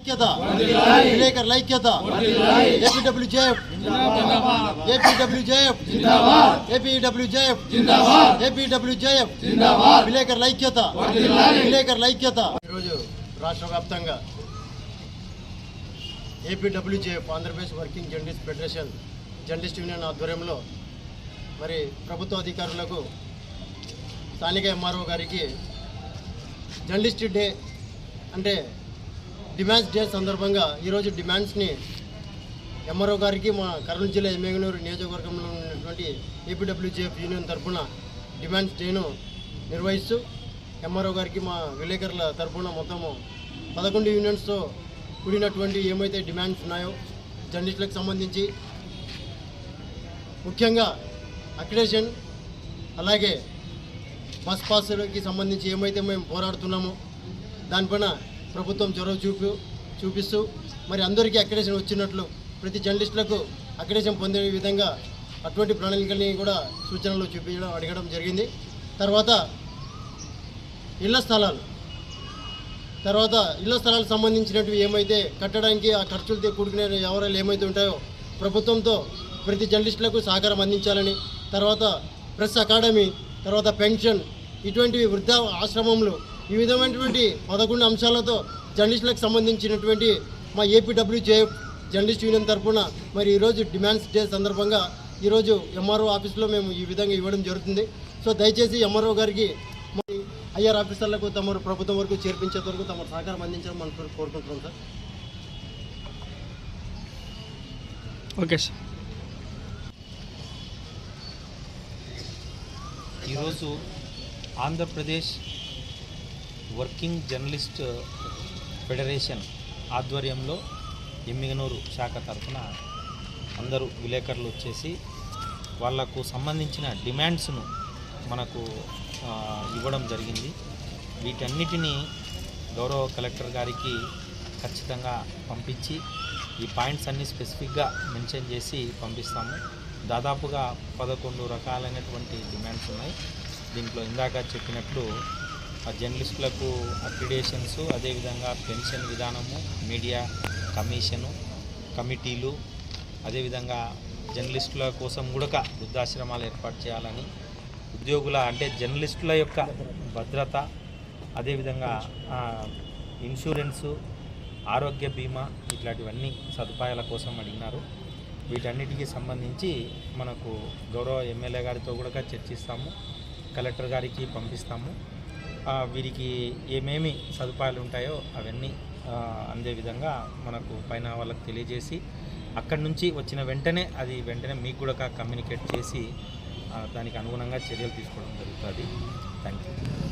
ఐక్యత విలేకరుల ఐక్యత ఏపీడబ్ల్యూజేఎఫ్. ఏపీడబ్ల్యూజేఎఫ్. ఏపీడబ్ల్యూజేఎఫ్. ఏపీడబ్ల్యూజేఎఫ్. విలేకరుల ఐక్యత విలేకరుల ఐక్యత ఈరోజు రాష్ట్ర వ్యాప్తంగా APWJF Andhra Pradesh working journalist federation journalist union ఆధ్వర్యంలో మరి ప్రభుత్వ అధికారులకు స్థానిక ఎంఆర్ఓ గారికి జర్నలిస్ట్ డే అంటే డిమాండ్స్ డే సందర్భంగా ఈరోజు డిమాండ్స్ని ఎంఆర్ఓ గారికి మా కర్నూలు జిల్లా ఎమ్మెగనూరు నియోజకవర్గంలో ఉన్నటువంటి ఏపీడబ్ల్యూజేఎఫ్ యూనియన్ తరఫున డిమాండ్స్ డేను నిర్వహిస్తూ ఎంఆర్ఓ గారికి మా విలేకరుల తరఫున మొత్తము పదకొండు యూనియన్స్తో కూడినటువంటి ఏమైతే డిమాండ్స్ ఉన్నాయో జర్నలిస్టులకు సంబంధించి ముఖ్యంగా అక్రిడేషన్ అలాగే బస్ పాస్కి సంబంధించి ఏమైతే మేము పోరాడుతున్నామో దానిపైన ప్రభుత్వం చొరవ చూపు చూపిస్తూ మరి అందరికీ అక్రెడేషన్ వచ్చినట్లు ప్రతి జర్నలిస్టులకు అక్రెడేషన్ పొందే విధంగా అటువంటి ప్రణాళికల్ని కూడా సూచనలు చూపించడం అడగడం జరిగింది. తర్వాత ఇళ్ళ స్థలాలు. తర్వాత ఇళ్ళ స్థలాలకు సంబంధించినవి ఏమైతే కట్టడానికి ఆ ఖర్చులతో కూడుకునే వ్యవహారాలు ఏమైతే ఉంటాయో ప్రభుత్వంతో ప్రతి జర్నలిస్టులకు సహకారం అందించాలని తర్వాత ప్రెస్ అకాడమీ తర్వాత పెన్షన్ ఇటువంటి వృద్ధ ఆశ్రమంలో ఈ విధమైనటువంటి పదకొండు అంశాలతో జర్నలిస్టులకు సంబంధించినటువంటి మా ఏపీడబ్ల్యూజేఎఫ్ జర్నలిస్ట్ యూనియన్ తరఫున మరి ఈరోజు డిమాండ్స్ డే సందర్భంగా ఈరోజు ఎంఆర్ఓ ఆఫీస్లో మేము ఈ విధంగా ఇవ్వడం జరుగుతుంది. సో దయచేసి ఎంఆర్ఓ గారికి మరి ఐఆర్ ఆఫీసర్లకు తమ ప్రభుత్వం వరకు చేర్పించేంత వరకు తమ సహకారం అందించడం మనం కోరుకుంటున్నాం సార్. Okay sir. ఈరోజు ఆంధ్రప్రదేశ్ వర్కింగ్ జర్నలిస్ట్ ఫెడరేషన్ ఆధ్వర్యంలో ఎమ్మిగనూరు శాఖ తరఫున అందరూ విలేకరులు వచ్చేసి వాళ్ళకు సంబంధించిన డిమాండ్స్ను మనకు ఇవ్వడం జరిగింది. వీటన్నిటినీ గౌరవ కలెక్టర్ గారికి ఖచ్చితంగా పంపించి ఈ పాయింట్స్ అన్నీ స్పెసిఫిక్గా మెన్షన్ చేసి పంపిస్తాము. దాదాపుగా పదకొండు రకాలైనటువంటి డిమాండ్స్ ఉన్నాయి. దీంట్లో ఇందాక చెప్పినట్లు ఆ జర్నలిస్టులకు అక్రిడేషన్స్ అదేవిధంగా పెన్షన్ విధానము మీడియా కమిషను కమిటీలు అదేవిధంగా జర్నలిస్టుల కోసం కూడా వృద్ధాశ్రమాలు ఏర్పాటు చేయాలని ఉద్యోగుల అంటే జర్నలిస్టుల యొక్క భద్రత అదేవిధంగా ఇన్సూరెన్సు ఆరోగ్య బీమా ఇట్లాంటివన్నీ సదుపాయాల కోసం అడిగినారు. వీటన్నిటికీ సంబంధించి మనకు గౌరవ ఎమ్మెల్యే గారితో కూడా చర్చిస్తాము కలెక్టర్ గారికి పంపిస్తాము. వీరికి ఏమేమి సదుపాయాలు ఉంటాయో అవన్నీ అందే విధంగా మనకు పైన వాళ్ళకి తెలియజేసి అక్కడి నుంచి వచ్చిన వెంటనే అది వెంటనే మీకు కూడా కమ్యూనికేట్ చేసి దానికి అనుగుణంగా చర్యలు తీసుకోవడం జరుగుతుంది. Thank you